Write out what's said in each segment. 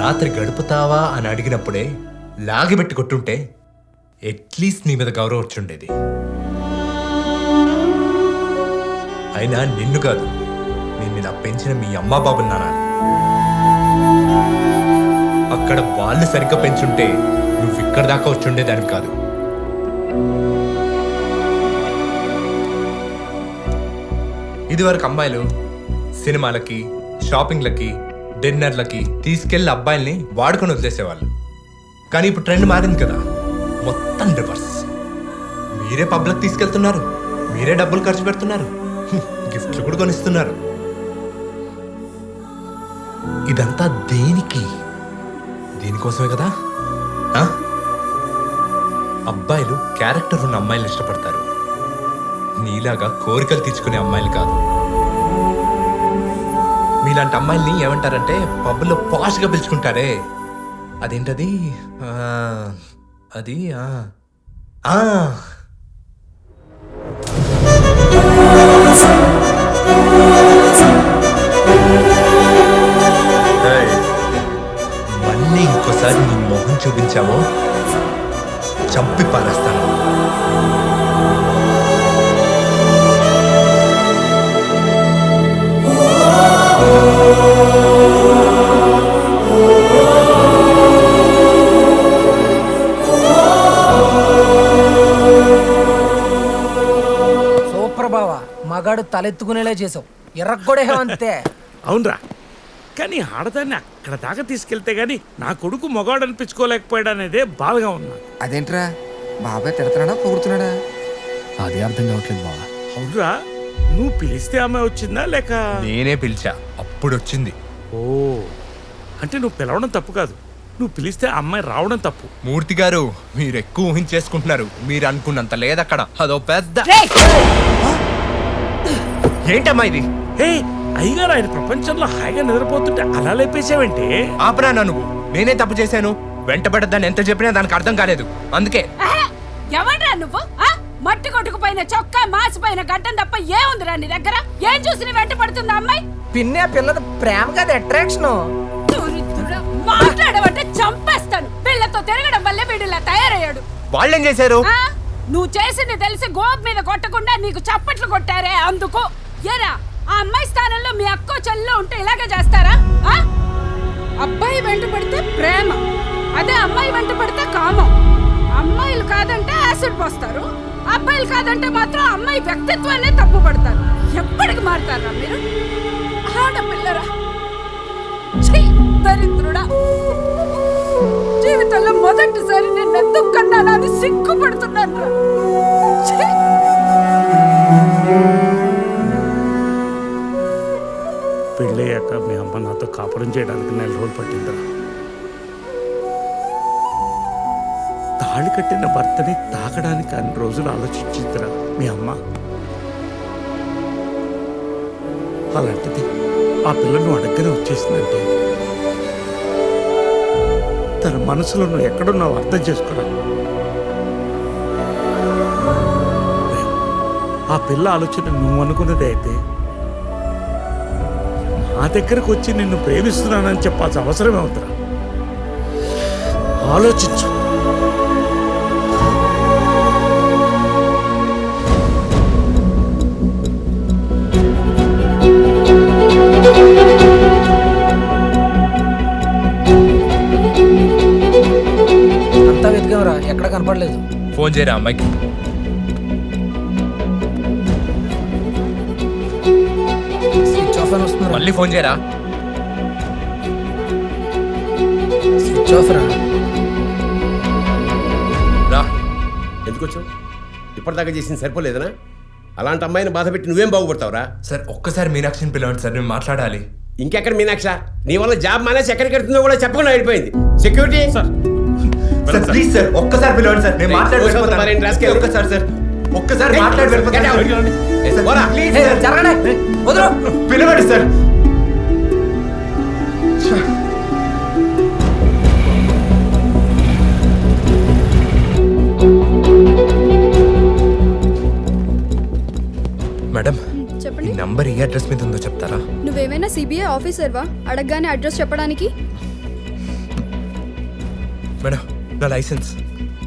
రాత్రి గడుపుతావా అని అడిగినప్పుడే లాగిబెట్టి కొట్టుంటే అట్లీస్ట్ నీ మీద గౌరవం వచ్చుండేది అయినా నిన్ను కాదు నేను ఇలా పెంచిన మీ అమ్మా బాబుని నానాలి అక్కడ వాళ్ళు సరిగ్గా పెంచుంటే నువ్వు ఇక్కడ దాకా వచ్చుండేదాన్ని కాదు. ఇదివరకు అమ్మాయిలు సినిమాలకి షాపింగ్లకి డిన్నర్లకి తీసుకెళ్ళి అబ్బాయిల్ని వాడుకొని వదిలేసేవాళ్ళు. కానీ ఇప్పుడు ట్రెండ్ మారింది కదా. మొత్తం రివర్స్. మీరే పబ్లిక్ తీసుకెళ్తున్నారు. మీరే డబ్బులు ఖర్చు పెడుతున్నారు. హ్మ్, గిఫ్ట్లు కూడా కొనిస్తున్నారు. ఇదంతా దేనికి? దీనికోసమే కదా? అబ్బాయిలు క్యారెక్టర్ ఉన్న అమ్మాయిలు ఇష్టపడతారు. నీలాగా కోరికలు తీర్చుకునే అమ్మాయిలు కాదు. మీలాంటి అమ్మాయిల్ని ఏమంటారంటే పబ్బుల్లో పాష్గా పిలుచుకుంటారే. అదేంటది? ఆ, అది బావా మగాడు తలెత్తుకునేలా చేసావు. ఎర్రగొడేహం అంతే. అవునరా. కానీ ఆడదాన్ని అక్కడ దాకా తీసుకెళ్తే గాని నా కొడుకు మగవాడు అనిపించుకోలేకపోయాడు అనేదే బాధగా ఉన్నా. అదేంట్రా? బాబాయ్ తిడుతున్నాడా పొగుడుతున్నాడా? అదే అర్థం కావట్లేదు బావా. అవునరా నువ్వు పిలిస్తే అమ్మాయి వచ్చిందా లేక? నేనే పిలిచా అప్పుడు వచ్చింది ఓ అంటే నువ్వు పిలవడం తప్పు కాదు. నువ్వు పిలిస్తే అమ్మాయి రావడం తప్పు. మూర్తి గారు మీరు ఎక్కువ ఊహించేసుకుంటున్నారు. మీరు అనుకున్నంత లేదక్కడ. అదో పెద్ద ఏంటమ్మా ఇది? హే అయ్యగారు ఆయన ప్రపంచంలో హాయిగా నిద్రపోతుంటే అలా లేపేసావంటే ఆపరా నువ్వు? నేనే తప్పు చేశాను. వెంటబడ్డదాన్ని ఎంత చెప్పినా దానికి అర్థం కాలేదు. అందుకే. ఆహా! ఎవడ్రా నువ్వు? ఆ? మట్టి కొట్టుకుపోయిన చొక్కా మాసిపోయిన గడ్డం తప్ప ఏముందిరా నీ దగ్గర? ఏం చూసి నీ వెంట పడుతుంది అమ్మాయి? పిన్నే పిల్లది ప్రేమ కదా అట్రాక్షన్ దరిద్రుడా. మాట్లాడమంటే చంపేస్తాను. పిల్లతో తిరగడం వల్లే వీడు ఇలా తయారయ్యాడు. వాళ్ళేం చేశారు? ఆ? నువ్వు చేసింది తెలిసి గోపు మీద కొట్టకుండా నీకు చప్పట్లు కొట్టారే అందుకు. ఎరా ఆ అమ్మాయి స్థానంలో మీ అక్కో చెల్లో ఉంటే ఇలాగే చేస్తారా? ఆ? అబ్బాయి వెంట పడితే ప్రేమ. అదే అమ్మాయి వెంట పడితే కామం. అమ్మాయిలు కాదంటే యాసిడ్ పోస్తారు. అబ్బాయిలు కాదంటే మాత్రం అమ్మాయి వ్యక్తిత్వాన్ని తప్పు పడతారు ఎప్పటికి మారుతారా మీరు? ఆడపిల్లరా. దరిద్రుడా. జీవితంలో మొదటిసారి నేను ఎందుకు కన్నానా సిగ్గుపడుతున్నాను రా. పెళ్ళయ్యాక మీ అమ్మ నాతో కాపురం చేయడానికి నెల రోజులు పట్టిందిరా. తాళి కట్టిన భర్తని తాకడానికి అన్ని రోజులు ఆలోచించిందిరా మీ అమ్మ. అలాంటిది ఆ పిల్లను అడగనే వచ్చేసిందంటే? తన మనసులో నువ్వు ఎక్కడున్నావు అర్థం చేసుకోరా. ఆ పిల్ల ఆలోచన నువ్వు అనుకున్నదే అయితే మా దగ్గరకు వచ్చి నిన్ను ప్రేమిస్తున్నానని చెప్పాల్సిన అవసరం ఏమవుతురా ఆలోచించు. అంతా వెతికాంరా ఎక్కడ కనపడలేదు. ఫోన్ చేయరా అమ్మాయికి? మళ్ళీ ఫోన్ చేయరా? స్విచ్ ఆఫ్ రా. రా. ఎందుకు వచ్చావు ఇప్పటిదాకా చేసింది సరిపోలేదనా? అలాంటి అమ్మాయిని బాధ పెట్టి నువ్వేం బాగుపడతావురా? సార్ ఒక్కసారి మీనాక్షిని పిలవండి సార్ నేను మాట్లాడాలి. ఇంకెక్కడ మీనాక్ష? నీ వల్ల జాబ్ మానేసి ఎక్కడికి వెళ్తుందో కూడా చెప్పకుండా వెళ్ళిపోయింది. Security sir. ప్లీజ్ సార్ ఒక్కసారి పిలవండి సార్ నేను ఏయ్, మాట్లాడి ఓ శాతం వెళ్ళిపోతాను. మరేంటి రాసుకెళ్ళు. ఒక్కసారి సార్ ఒక్కసారి మాట్లాడి వెళ్ళిపోతాను. సార్. Please sir. జరగండి పిలవండి సార్. నంబర్ ఏ అడ్రస్ మీద ఉందో చెప్తారా? నువ్వేమైనా సిబిఐ ఆఫీసర్వా? అడగగానే అడ్రస్ చెప్పడానికి? మేడం నా లైసెన్స్.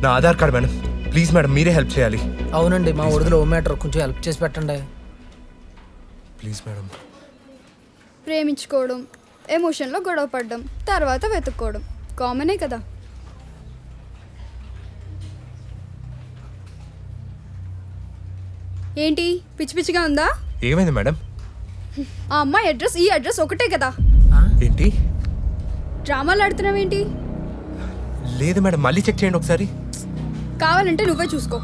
నా Aadhaar card madam. Please madam మీరే హెల్ప్ చేయాలి. అవునండి మా ఒడిలో ఓ మ్యాటర్ కొంచెం హెల్ప్ చేసి పెట్టండి. Please madam. ప్రేమించుకోవడం ఎమోషన్లో గొడవ పడడం తర్వాత వెతుక్కోవడం. కామనే కదా. ఏంటి? పిచ్చి పిచ్చిగా ఉందా? ఏమైంది మేడం? ఆ అమ్మాయి అడ్రస్ ఈ అడ్రస్ ఒకటే కదా. ఏంటి? డ్రామాలు ఆడుతున్నావేంటి లేదు మేడం మళ్ళీ చెక్ చేయండి ఒకసారి. కావాలంటే నువ్వే చూసుకో.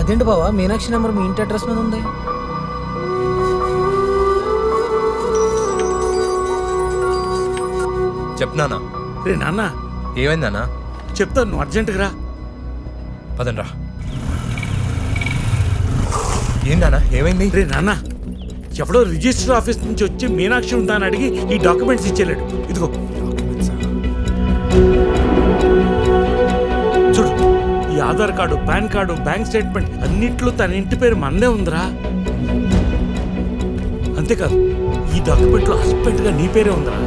అదేంటి బావా? మీనాక్షి నెంబర్ మీ ఇంటి అడ్రస్ మీద ఉంది. చెప్నానా రే నాన్న. ఏమైందన్నా చెప్తాను నువ్వు అర్జెంటుగా రా. పదండ్రా. ఏంటన్నా ఏమైంది? రే నాన్న ఎవడో రిజిస్టర్ ఆఫీస్ నుంచి వచ్చి మీనాక్షి ఉందా అని అడిగి ఈ డాక్యుమెంట్స్ ఇచ్చేలేడు ఇదిగో. చూడు ఈ Aadhaar card PAN card bank statement అన్నిట్లో తన ఇంటి పేరు మందే ఉందిరా. అంతేకాదు ఈ డాక్యుమెంట్లో హస్బెండ్గా నీ పేరే ఉందిరా.